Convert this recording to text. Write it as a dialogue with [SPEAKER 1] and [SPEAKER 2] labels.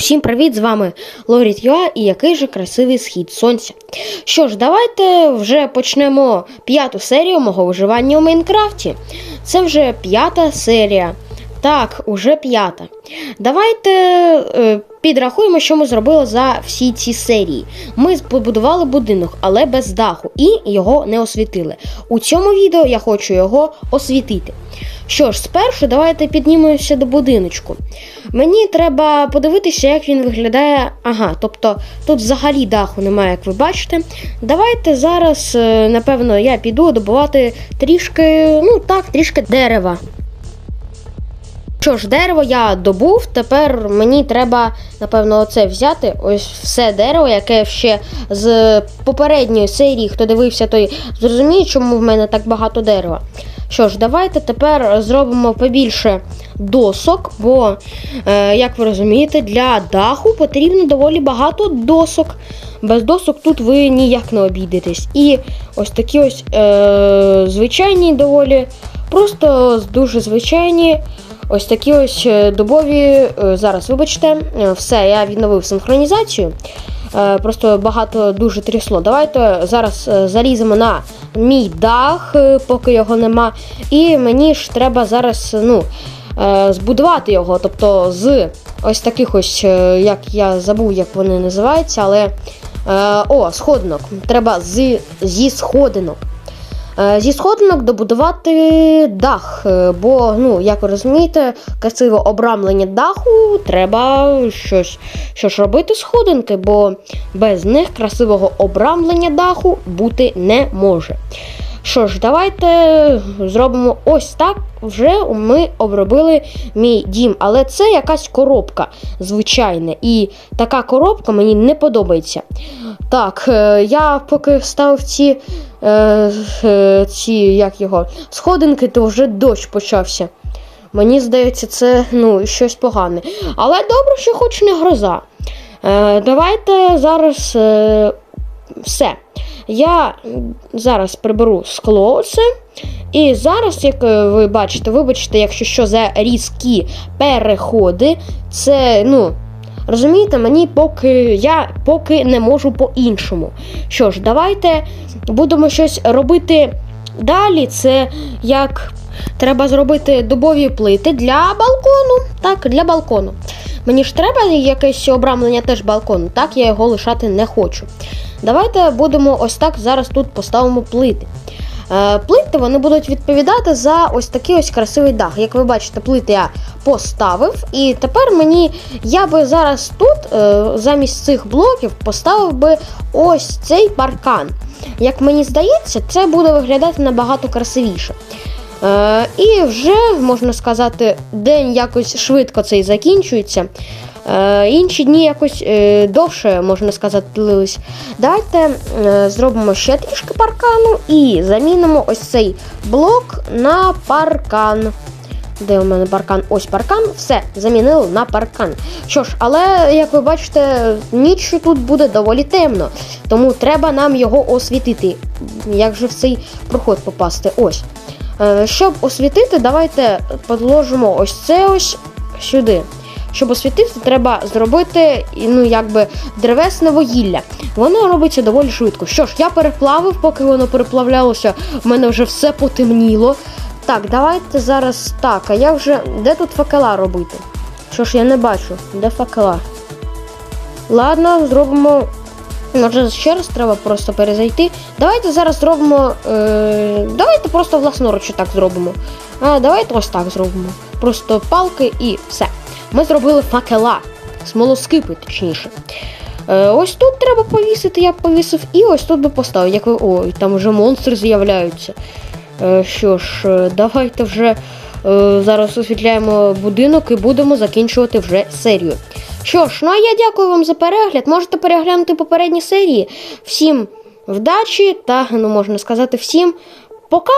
[SPEAKER 1] Усім привіт, з вами Лоріт Юа і який же красивий схід сонця. Що ж, давайте вже почнемо п'яту серію мого виживання у Майнкрафті. Це вже п'ята серія. Так, уже п'ята. Давайте е, підрахуємо, що ми зробили за всі ці серії. Ми побудували будинок, але без даху, і його не освітили. У цьому відео я хочу його освітити. Що ж, спершу давайте піднімемося до будиночку. Мені треба подивитися, як він виглядає. Ага, тобто тут взагалі даху немає, як ви бачите. Давайте зараз, е, напевно, я піду добувати трішки, ну так, трішки дерева. Що ж, дерево я добув, тепер мені треба, напевно, оце взяти. Ось все дерево, яке ще з попередньої серії, хто дивився, той зрозуміє, чому в мене так багато дерева. Що ж, давайте тепер зробимо побільше досок, бо, е, як ви розумієте, для даху потрібно доволі багато досок. Без досок тут ви ніяк не обійдетесь. І ось такі ось е, звичайні доволі, просто дуже звичайні. Ось такі ось е, дубові. е, Зараз, вибачте, е, все, я відновив синхронізацію. Просто багато дуже трясло. Давайте зараз заліземо на мій дах, поки його нема. І мені ж треба зараз ну, збудувати його. Тобто з ось таких ось, як я забув, як вони називаються, але. О, сходинок. Треба з, зі сходинок. Е, Зі сходинок добудувати дах, е, бо, ну, як ви розумієте, красиве обрамлення даху треба щось, щось робити сходинки, бо без них красивого обрамлення даху бути не може. Що ж, давайте зробимо ось так. Вже ми обробили мій дім, але це якась коробка звичайна. І така коробка мені не подобається. Так, е, я поки ставив ці, е, е, ці як його, сходинки, то вже дощ почався. Мені здається, це ну, щось погане. Але добре, що хоч не гроза. Давайте зараз все. Я зараз приберу скло оце. І зараз, як е, ви бачите, вибачте, якщо що за різкі переходи, це, ну, розумієте, мені поки я поки не можу по-іншому. Що ж, давайте будемо щось робити далі. Це як треба зробити дубові плити для балкону. Так, для балкону. Мені ж треба якесь обрамлення теж балкону, так я його лишати не хочу. Давайте будемо ось так зараз тут поставимо плити. Е, Плити вони будуть відповідати за ось такий ось красивий дах. Як ви бачите, плити я поставив, і тепер мені я би зараз тут, е, замість цих блоків, поставив би ось цей паркан. Як мені здається, це буде виглядати набагато красивіше. Е, і вже можна сказати, день якось швидко цей закінчується. Е, інші дні якось е, довше, можна сказати, длились. Давайте зробимо ще трішки паркану і замінимо ось цей блок на паркан. Де у мене паркан? Ось паркан, все, замінили на паркан. Що ж, але як ви бачите, ніч тут буде доволі темно, тому треба нам його освітити. Як же в цей проход попасти? Ось. Е, Щоб освітити, давайте подложимо ось це ось сюди. Щоб освітити, треба зробити ну, якби древесне вугілля. Воно робиться доволі швидко. Що ж, я переплавив, поки воно переплавлялося, в мене вже все потемніло. Так, давайте зараз так. А я вже. Де тут факела робити? Що ж, я не бачу, де факела? Ладно, зробимо. Може, ще раз треба просто перезайти. Давайте зараз зробимо. Е... Давайте просто власноруч так зробимо. А давайте ось так зробимо. Просто палки і все. Ми зробили факела. Смолоскипи, точніше. Е, ось тут треба повісити, я б повісив, і ось тут би поставив. Як ви. Ой, там вже монстри з'являються. Е, що ж, е, давайте вже е, зараз освітляємо будинок і будемо закінчувати вже серію. Що ж, ну а я дякую вам за перегляд. Можете переглянути попередні серії. Всім вдачі та, ну можна сказати, всім пока!